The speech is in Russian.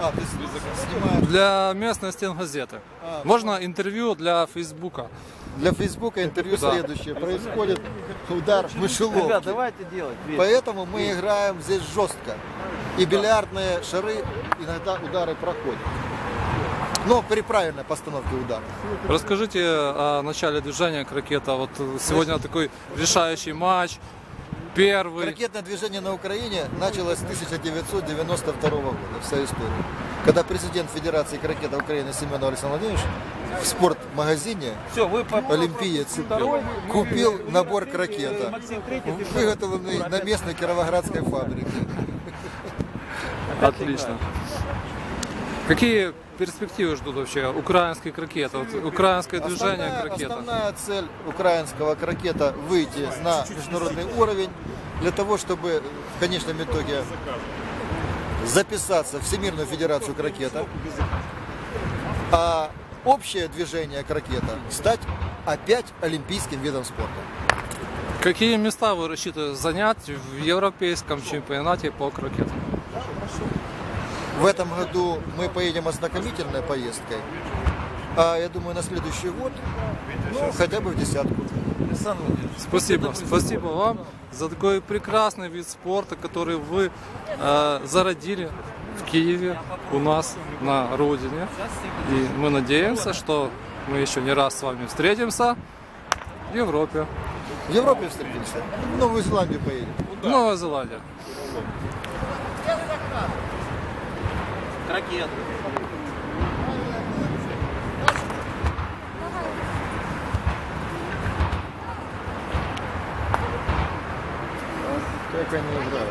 А, ты снимаешь Для местной стенгазеты. А, Можно интервью для Фейсбука. для Фейсбука интервью Да. следующее. Происходит удар в мышеловке. Ребят, давайте делать. Весь. Поэтому мы играем здесь жестко. И бильярдные шары иногда удары проходят. Но при правильной постановке удара. Расскажите о начале движения крокета. Вот сегодня такой решающий матч. Первый. Ракетное движение на Украине началось с 1992 года, вся история. Когда президент Федерации крокета Украины Семен Александр Владимирович в спортмагазине Все, вы по... Олимпиец купил набор крокета, выготовленный на местной кировоградской фабрике. Отлично. Какие перспективы ждут вообще украинский крокет? Вот украинское движение Основная, крокета. основная цель украинского крокета выйти на международный уровень для того, чтобы в конечном итоге записаться в Всемирную Федерацию крокета, а общее движение крокета стать опять олимпийским видом спорта. Какие места вы рассчитываете занять в европейском чемпионате по крокету? В этом году мы поедем ознакомительной поездкой, а я думаю на следующий год, ну, хотя бы в десятку. Александр Спасибо, спасибо вам за такой прекрасный вид спорта, который вы э, зародили в Киеве у нас на родине. И мы надеемся, что мы еще не раз с вами встретимся в Европе, В Европе встретимся, в Новую Зеландию поедем. в Новой Ракет. Как они играют.